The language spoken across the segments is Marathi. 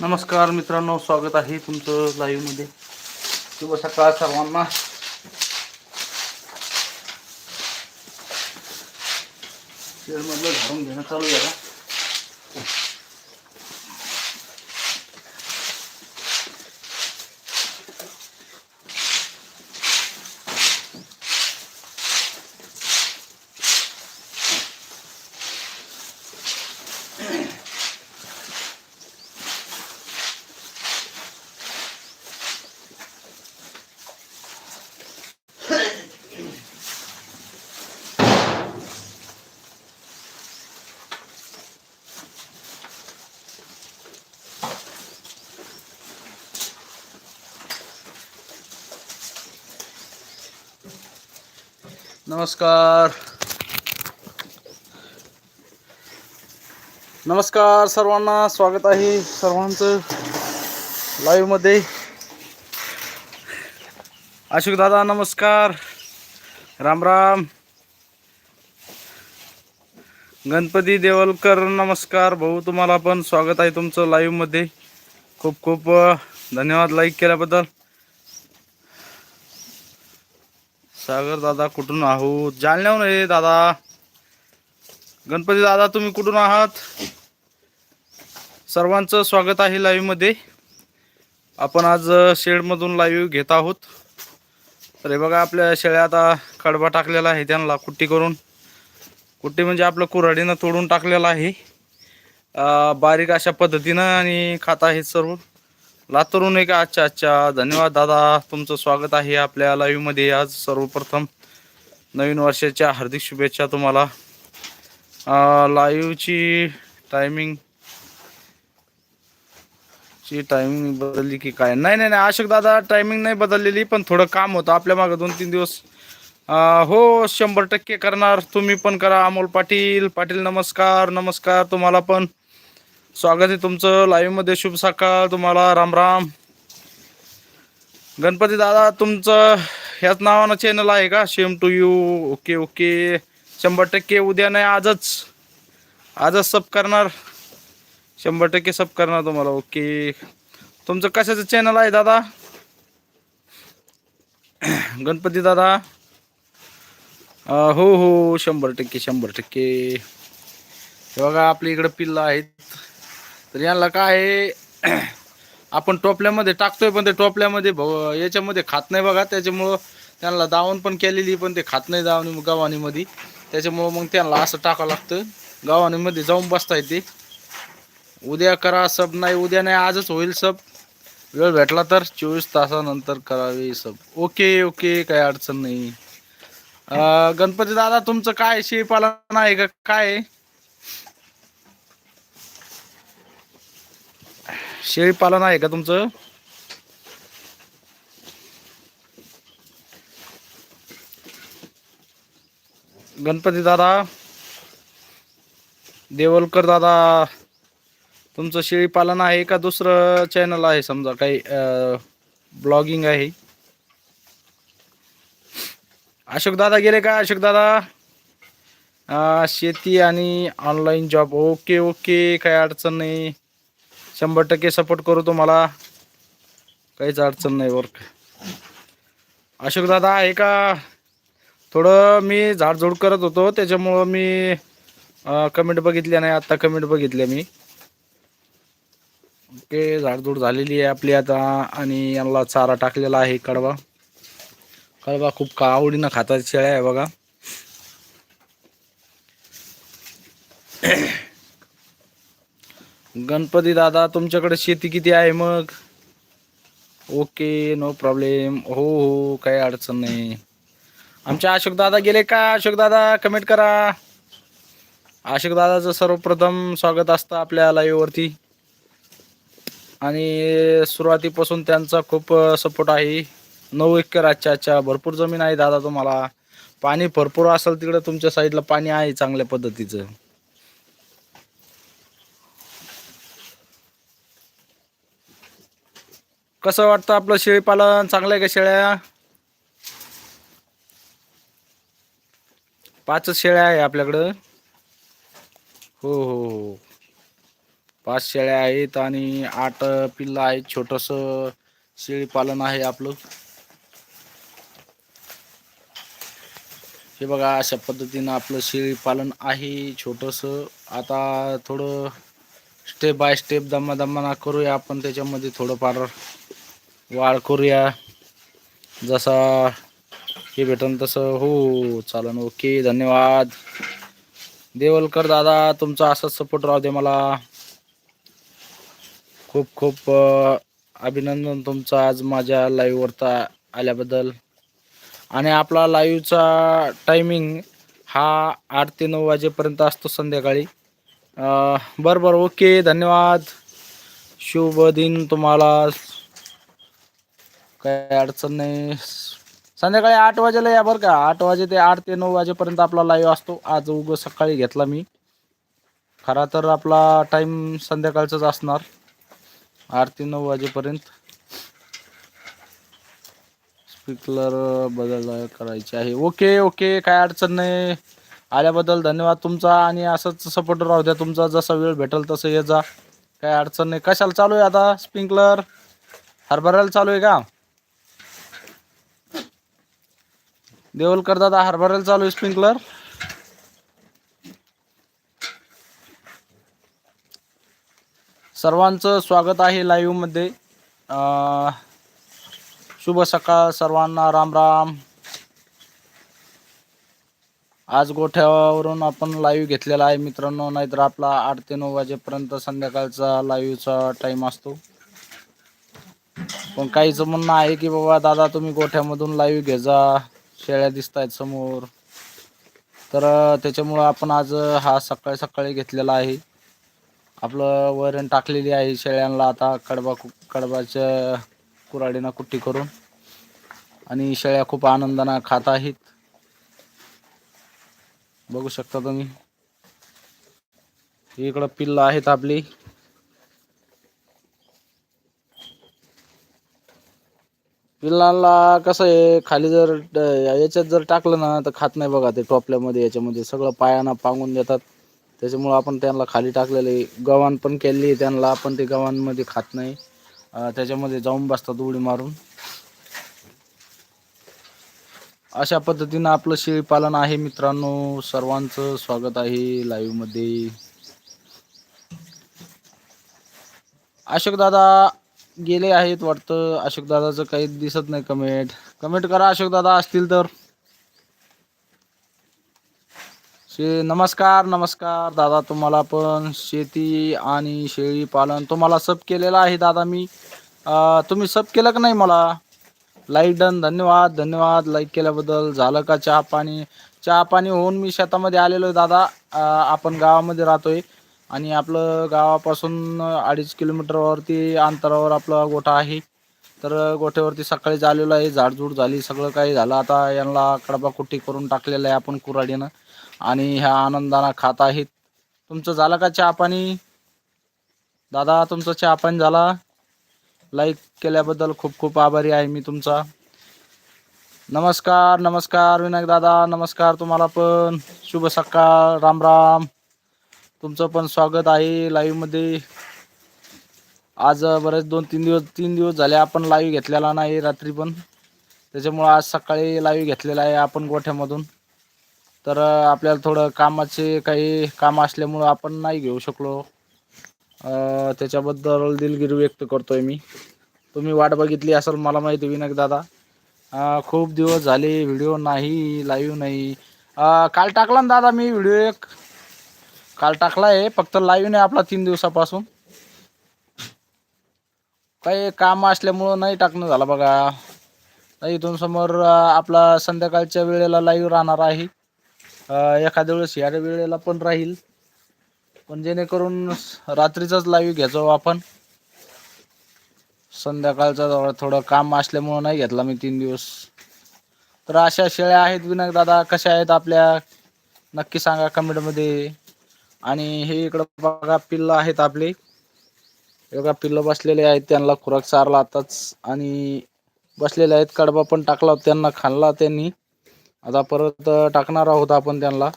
नमस्कार मित्रांनो स्वागत आहे तुमचं लाईव्हमध्ये शुभ सकाळ सर्वांना. शेडमधलं झाडून घेणं चालू झालं नमस्कार. नमस्कार सर्वांना स्वागत आहे सर्वांचं लाईव्हमध्ये अशोक दादा नमस्कार. राम राम. गणपती देवलकर नमस्कार. भाऊ तुम्हाला पण स्वागत आहे तुमचं लाईव्हमध्ये खूप खूप धन्यवाद लाईक केल्याबद्दल. सागर दादा कुठून आहोत? जालन्याहून आहे दादा. गणपती दादा तुम्ही कुठून आहात? सर्वांचं स्वागत आहे लाईव्हमध्ये आपण आज शेडमधून लाईव्ह घेत आहोत. तर हे बघा आपल्या शेळ्या आता कडबा टाकलेला आहे त्यांना कुट्टी करून. कुट्टी म्हणजे आपलं कुऱ्हाडीनं तोडून टाकलेलं आहे. बारीक अशा पद्धतीनं आणि खात आहेत सर्व. लातूरून एक अच्छा अच्छा धन्यवाद दादा तुमचं स्वागत आहे आपल्या लाईव्हमध्ये आज सर्वप्रथम नवीन वर्षाच्या हार्दिक शुभेच्छा तुम्हाला. लाईव्हची टायमिंग ची टायमिंग बदलली की काय? नाही नाही नाही अशोक दादा टायमिंग नाही बदललेली पण थोडं काम होतं. आपल्या मागं दोन तीन दिवस. हो शंभर टक्के करणार. तुम्ही पण करा. अमोल पाटील पाटील नमस्कार नमस्कार तुम्हाला पण. स्वागत आहे तुमचं लाईव्हमध्ये. शुभ सकाळ तुम्हाला. राम राम. गणपती दादा तुमचं ह्याच नावानं चॅनल आहे का? Same to you okay okay शंभर टक्के उद्या नाही आजच. आजच सब करणार. शंभर टक्के सब करणार तुम्हाला. ओके तुमचं कशाचं चॅनल आहे दादा? गणपती दादा. हो हो. शंभर टक्के शंभर टक्के. हे बघा आपल्या इकडं पिल्लं आहेत. तर यांना काय आहे, आपण टोपल्यामध्ये टाकतोय पण ते टोपल्यामध्ये भव याच्यामध्ये खात नाही बघा. त्याच्यामुळं त्यांना दावण पण केलेली पण ते खात नाही दावणी गव्हाणीमध्ये. त्याच्यामुळं मग त्यांना असं टाकावं लागतं. गव्हाणीमध्ये जाऊन बसता येते उद्या करा सब नाही उद्या नाही आजच होईल सब. वेळ भेटला तर चोवीस तासानंतर करावे सब. ओके ओके काही अडचण नाही. गणपती दादा तुमचं काय? शेळीपालन आहे का? काय शेळीपालन आहे का तुमचं? गणपती दादा देवलकर दादा तुमचं शेळीपालन आहे का दुसरं चॅनल आहे समजा काही ब्लॉगिंग आहे? अशोक दादा गेले का? अशोक दादा? शेती आणि ऑनलाईन जॉब ओके ओके काही अडचण नाही. शंभर टक्के सपोर्ट करू तुम्हाला. काहीच अडचण नाही वर्क अशोक दादा आहे का थोडं मी झाडझूड करत होतो त्याच्यामुळं मी कमेंट बघितल्या नाही आत्ता कमेंट बघितल्या मी. ओके झाडझूड झालेली आहे आपली आता आणि यांना चारा टाकलेला आहे कडवा. कडवा खूप का आवडीनं खातात शेळ्या आहे बघा. गणपती दादा तुमच्याकडे शेती किती आहे मग? ओके नो प्रॉब्लेम हो हो काही अडचण नाही. आमच्या अशोक दादा गेले का? अशोक दादा कमेंट करा. अशोक दादाचं सर्वप्रथम स्वागत असतं आपल्या लाईव्हवरती आणि सुरुवातीपासून त्यांचा खूप सपोर्ट आहे. नऊ एकर अच्छा अच्छा भरपूर जमीन आहे दादा तुम्हाला. पाणी भरपूर असेल तिकडं तुमच्या साईडला पाणी आहे चांगल्या पद्धतीचं. कसं वाटतं आपलं शेळीपालन? चांगलं आहे का शेळ्या? पाचच शेळ्या आहे आपल्याकडं. हो हो हो. पाच शेळ्या आहेत आणि आठ पिल्लं आहेत. छोटंसं शेळीपालन आहे आपलं. हे बघा अशा पद्धतीनं आपलं शेळीपालन आहे. छोटंसं. आता थोडं स्टेप बाय स्टेप दमा दमाना करूया आपण त्याच्यामध्ये थोडंफार वाढ करूया. जसा हे भेटन तसं हो चालन ओके धन्यवाद. देवलकर दादा तुमचा असाच सपोर्ट राहू दे मला. खूप खूप अभिनंदन तुमचं आज माझ्या लाईव्हवरता आल्याबद्दल. आणि आपला लाईव्हचा टायमिंग हा आठ ते नऊ वाजेपर्यंत असतो संध्याकाळी. बरं बरं ओके धन्यवाद. शुभ दिन तुम्हाला. काय अडचण नाही. संध्याकाळी आठ वाजेला या बरं का. आठ वाजे ते आठ ते नऊ वाजेपर्यंत आपला लाईव्ह असतो. आज उग सकाळी घेतला मी. खरा तर आपला टाईम संध्याकाळचाच असणार. आठ ते नऊ वाजेपर्यंत. स्पीकर बदल करायचे आहे. ओके ओके काय अडचण नाही. आल्याबद्दल धन्यवाद तुमचा आणि असंच सपोर्ट राहू द्या. तुमचा जसा वेळ भेटेल तसं ये जा. काय अडचण नाही. कशाला चालू आहे आता स्प्रिंकलर हरभऱ्याला चालू आहे का? देवलकर दादा हरभऱ्याला चालू आहे स्प्रिंकलर सर्वांचं स्वागत आहे लाईव्हमध्ये. शुभ सकाळ सर्वांना. राम राम. आज गोठ्यावरून आपण लाईव्ह घेतलेला आहे मित्रांनो नाहीतर आपला आठ ते नऊ वाजेपर्यंत संध्याकाळचा लाईव्हचा टाईम असतो. पण काहीच म्हणणं आहे की बाबा दादा तुम्ही गोठ्यामधून लाईव्ह घे जा. शेळ्या दिसत आहेत समोर. तर त्याच्यामुळं आपण आज हा सकाळी सकाळी घेतलेला आहे. आपलं वरण टाकलेली आहे शेळ्यांना आता कडबा कु कडबाच्या कुराडीनं कुट्टी करून. आणि शेळ्या खूप आनंदानं खात आहेत. बघू शकता तुम्ही. इकडं पिल्ल आहेत आपली. पिल्लांना कसं आहे खाली जर याच्यात जर टाकलं ना तर खात नाही बघा ते टोपल्यामध्ये याच्यामध्ये सगळं पायांना पांगून देतात. त्याच्यामुळं आपण त्यांना खाली टाकलेले गव्हाण पण केली त्यांना आपण ते गव्हाणमध्ये खात नाही. त्याच्यामध्ये जाऊन बसतात उडी मारून. अशा पद्धतीनं आपलं शेळीपालन आहे मित्रांनो. सर्वांचं स्वागत आहे लाईव्हमध्ये अशोक दादा गेले आहेत वाटतं. अशोक दादाचं काही दिसत नाही कमेंट कमेंट करा अशोक दादा असतील तर. शे नमस्कार नमस्कार. दादा तुम्हाला पण शेती आणि शेळी पालन तुम्हाला सब केलेलं आहे दादा मी. तुम्ही सब केलं का नाही मला? लाईक डन धन्यवाद. धन्यवाद. लाईक केल्याबद्दल. झालं का चहा पाणी? चहा पाणी होऊन मी शेतामध्ये आलेलो आहे दादा. आपण गावामध्ये राहतोय. आणि आपलं गावापासून अडीच किलोमीटरवरती अंतरावर आपला गोठा आहे. तर गोठ्यावरती सकाळी आलेलो आहे. झाडझूड झाली. सगळं काही झालं. आता यांना कडबा कुट्टी करून टाकलेलं आहे आपण कुराडीनं आणि ह्या आनंदानं खात आहेत. तुमचं झालं का चहा पाणी? दादा तुमचं चहा पाणी झाला? लाईक केल्याबद्दल खूप खूप आभारी आहे मी तुमचा. नमस्कार नमस्कार विनायक दादा नमस्कार तुम्हाला पण. शुभ सकाळ राम राम. तुमचं पण स्वागत आहे लाईव्हमध्ये आज बरेच दोन तीन दिवस तीन दिवस झाले आपण लाईव्ह घेतलेला नाही रात्री पण. त्याच्यामुळं आज सकाळी लाईव्ह घेतलेला आहे आपण गोठ्यामधून. तर आपल्याला थोडं कामाचे काही काम असल्यामुळं आपण नाही घेऊ शकलो. त्याच्याबद्दल दिलगिरी व्यक्त करतोय मी. तुम्ही वाट बघितली असेल मला माहिती विनायक दादा. खूप दिवस झाले व्हिडिओ नाही लाईव्ह नाही. काल टाकला ना दादा मी व्हिडिओ एक? काल टाकला आहे फक्त लाईव्ह नाही आपला तीन दिवसापासून. काही काम असल्यामुळं नाही टाकणं झालं बघा. नाही इथून समोर आपला संध्याकाळच्या वेळेला लाईव्ह राहणार आहे. एखाद्या वेळेस ह्या वेळेला पण राहील. पण जेणेकरून रात्रीचाच लाईव्ह घ्यायचो आपण. संध्याकाळचा थोडं काम असल्यामुळं नाही घेतला मी तीन दिवस. तर अशा शेळ्या आहेत विनायक दादा. कशा आहेत आपल्या? नक्की सांगा कमेंटमध्ये आणि हे इकडं बघा पिल्लं आहेत आपले. बघा पिल्लं बसलेले आहेत. त्यांना खुराक चारला आताच. आणि बसलेले आहेत. कडबा पण टाकला त्यांना खाल्ला त्यांनी. आता परत टाकणार आहोत आपण त्यांना.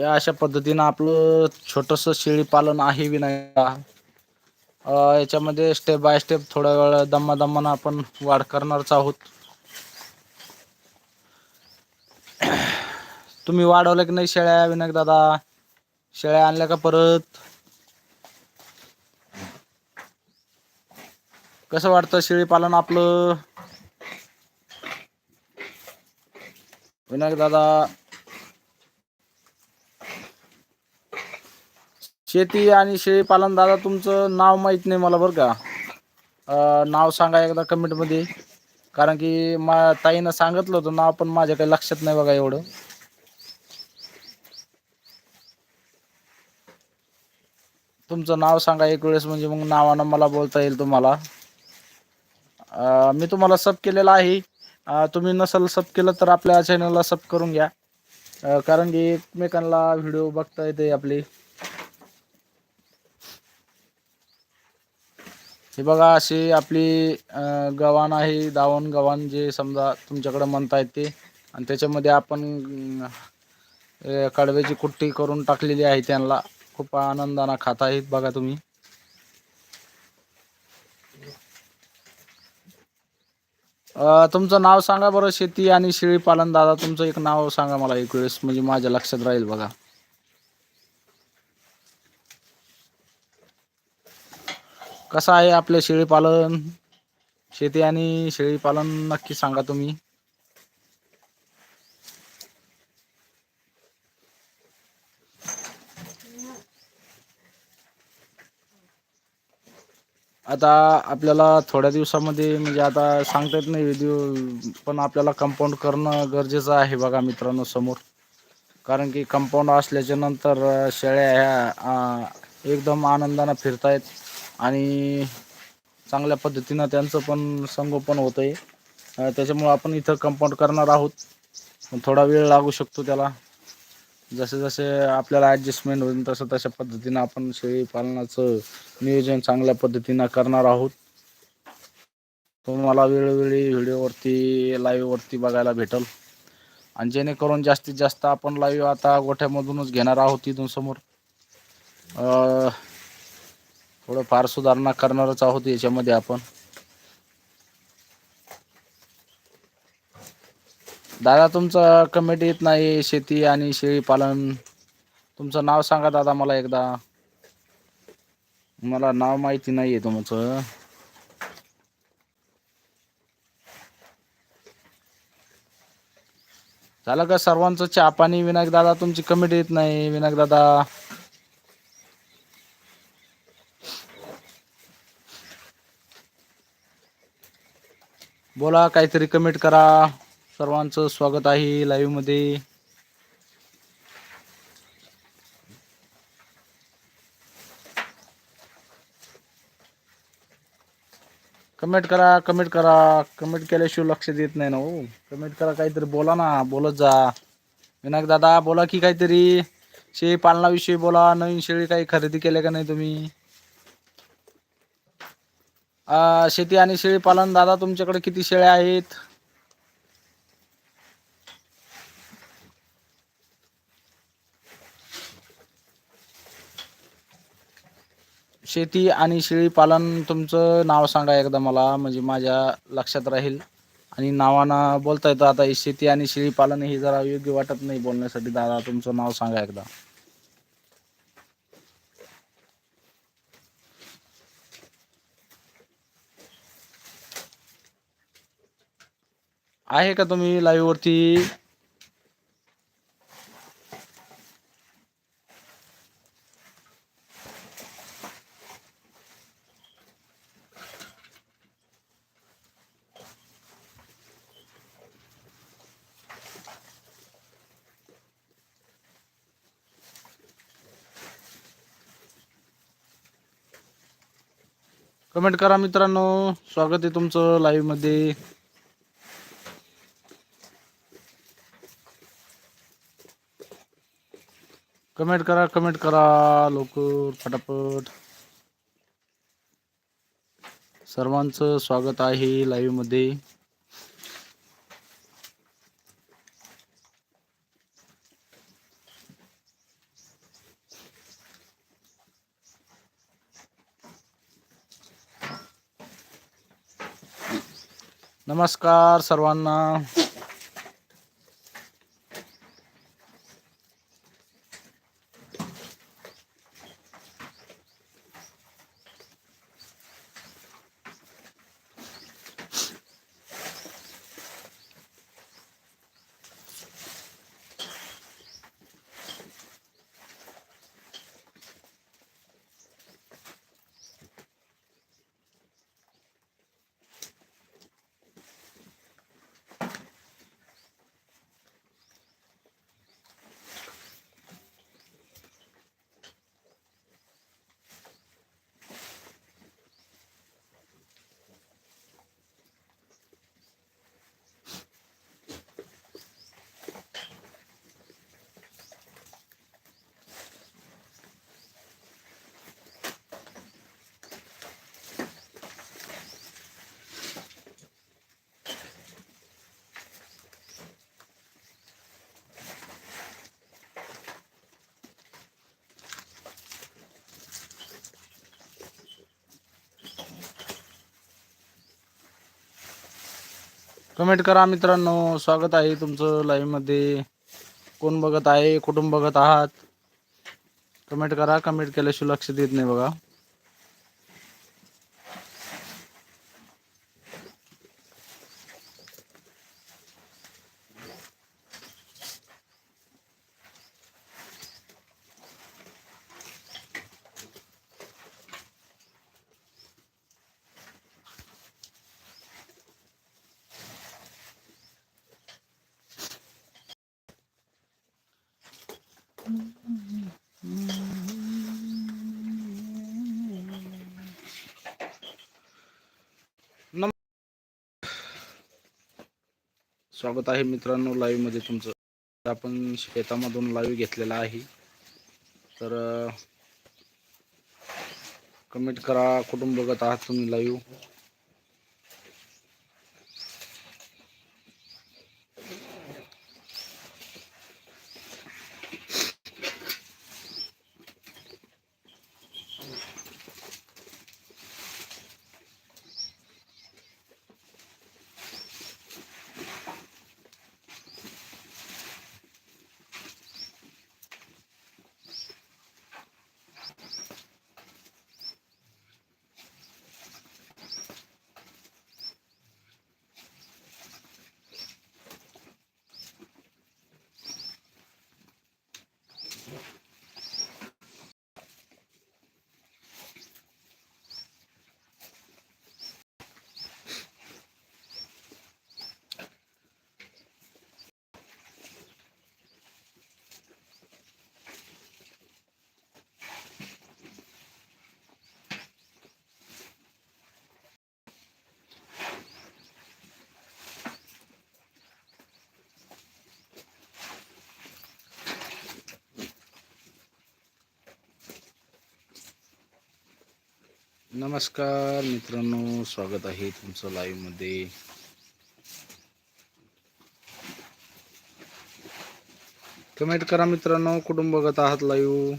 या अशा पद्धतीनं आपलं छोटस शेळी पालन आहे विनायका याच्यामध्ये स्टेप बाय स्टेप थोड्या वेळ दम्मा आपण वाढ करणारच आहोत. तुम्ही वाढवलं की नाही शेळ्या विनायक दादा? शेळ्या आणल्या का परत? कसं वाटतं शेळी पालन आपलं? विनायक दादा शेती आणि शेळीपालन दादा तुमचं नाव माहीत नाही मला बरं का. अं, नाव सांगा एकदा कमेंटमध्ये कारण की मा ताईनं सांगितलं होतं नाव पण माझ्या काही लक्षात नाही बघा एवढं. तुमचं नाव सांगा एक वेळेस म्हणजे मग नावानं मला बोलता येईल तुम्हाला. अं, मी तुम्हाला सब केलेलं आहे. अं, तुम्ही नसल सब केलं तर आपल्या चॅनलला सब करून घ्या. अं, कारण की एकमेकांना व्हिडिओ बघता येते आपली. हे बघा अशी आपली गव्हाण आहे दावण गव्हाण जे समजा तुमच्याकडे म्हणतायत ते. आणि त्याच्यामध्ये आपण कडव्याची कुट्टी करून टाकलेली आहे त्यांना. खूप आनंदानं खात आहेत बघा तुम्ही. तुमचं नाव सांगा बरं शेती आणि शेळी पालन दादा. तुमचं एक नाव सांगा मला एक वेळेस म्हणजे माझ्या लक्षात राहील बघा. कसं आहे आपलं शेळीपालन? शेती आणि शेळीपालन नक्की सांगा तुम्ही. आता आपल्याला थोड्या दिवसामध्ये म्हणजे आता सांगता येत नाही व्हिडिओ पण आपल्याला कंपाऊंड करणं गरजेचं आहे बघा मित्रांनो समोर. कारण की कंपाऊंड असल्याच्या नंतर शेळ्या ह्या एकदम आनंदानं फिरतायत. आणि चांगल्या पद्धतीनं त्यांचं पण संगोपन होतं आहे त्याच्यामुळं आपण इथं कंपाऊंड करणार आहोत. पण थोडा वेळ लागू शकतो त्याला. जसे जसे आपल्याला ॲडजस्टमेंट होईल तसं तशा पद्धतीनं आपण शेळी पालनाचं नियोजन चांगल्या पद्धतीनं करणार आहोत. तुम्हाला वेळोवेळी व्हिडिओवरती लाईव्हवरती बघायला भेटल. आणि जेणेकरून जास्तीत जास्त आपण लाईव्ह आता गोठ्यामधूनच घेणार आहोत इथून समोर. थोडं फार सुधारणा करणारच आहोत याच्यामध्ये आपण. दादा तुमचं कमिटीत येत नाही शेती आणि शेळी पालन. तुमचं नाव सांगा दादा मला एकदा. मला नाव माहिती नाही आहे तुमचं. झालं का सर्वांचं चहा पाणी? विनायक दादा तुमची कमिटी येत नाही. विनायक दादा. बोला काहीतरी कमेंट करा. सर्वांचं स्वागत आहे लाईव्हमध्ये. कमेंट करा कमेंट करा. कमेंट केल्याशिवाय लक्ष देत नाही ना हो. कमेंट करा काहीतरी बोला ना. बोलत जा. विनायक दादा बोला की काहीतरी. शेळी पालनाविषयी बोला. नवीन शेळी काही खरेदी केल्या का नाही तुम्ही? अं, शेती आणि शेळी पालन दादा तुमच्याकडे किती शेळ्या आहेत? शेती आणि शेळी पालन तुमचं नाव सांगा एकदा मला म्हणजे माझ्या लक्षात राहील. आणि नावानं बोलता येतं आता हे शेती आणि शेळी पालन हे जरा योग्य वाटत नाही बोलण्यासाठी. दादा तुमचं नाव सांगा एकदा. आहे का तुम्ही लाईव्ह वरती? कमेंट करा मित्रांनो. स्वागत आहे तुमचं लाईव्हमध्ये कमेंट करा कमेंट करा लवकर फटाफट. सर्वांचं स्वागत आहे लाईव्हमध्ये. नमस्कार सर्वांना. कमेंट करा मित्रांनो. स्वागत आहे तुमचं लाईव्हमध्ये कोण बघत आहे कुठून बघत आहात? कमेंट करा. कमेंट केल्याशिवाय लक्ष देत नाही बघा. स्वागत आहे मित्रांनो लाईव्हमध्ये तुमचं. आपण शेतामधून लाईव्ह घेतलेला आहे. तर कमेंट करा कुटुंबगत बघत आहात तुम्ही लाईव्ह नमस्कार मित्रांनो स्वागत आहे तुमचं लाईव्हमध्ये कमेंट करा मित्रांनो कुटुंबगत आहात लाईव्ह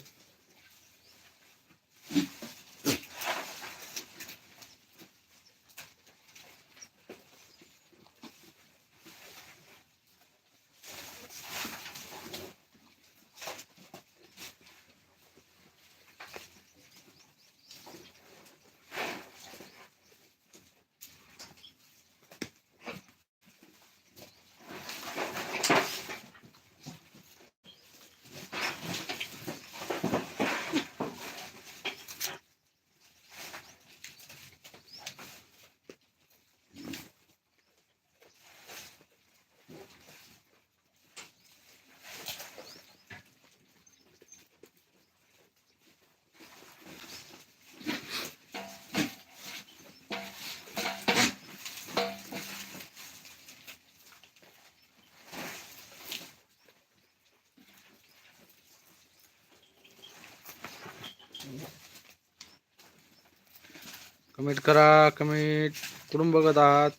कमेंट करा कमेंट कुठून बघत आहात.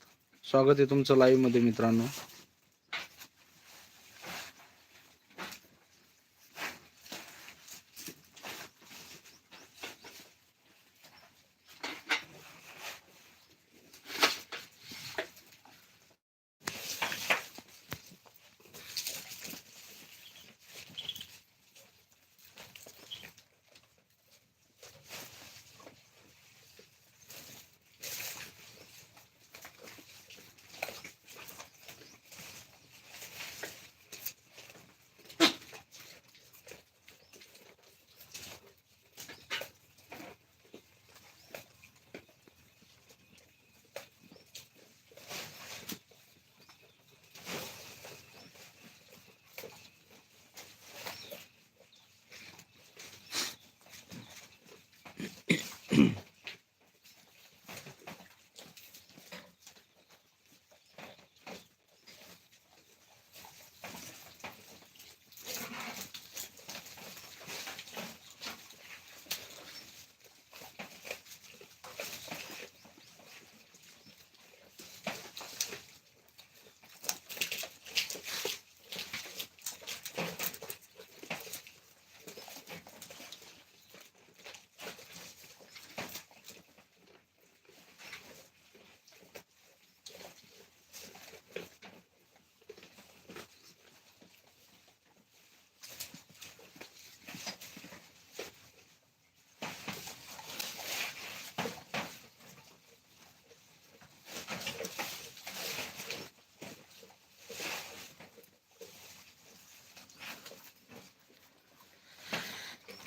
स्वागत आहे तुमचं लाईव्हमध्ये मित्रांनो.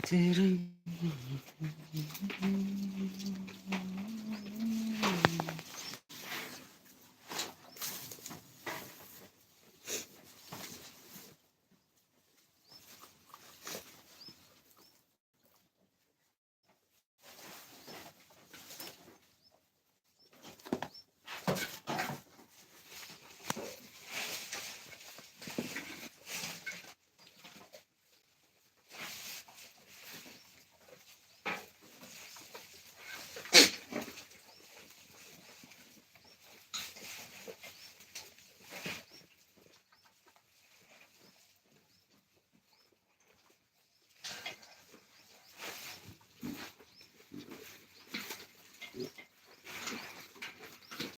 तेरे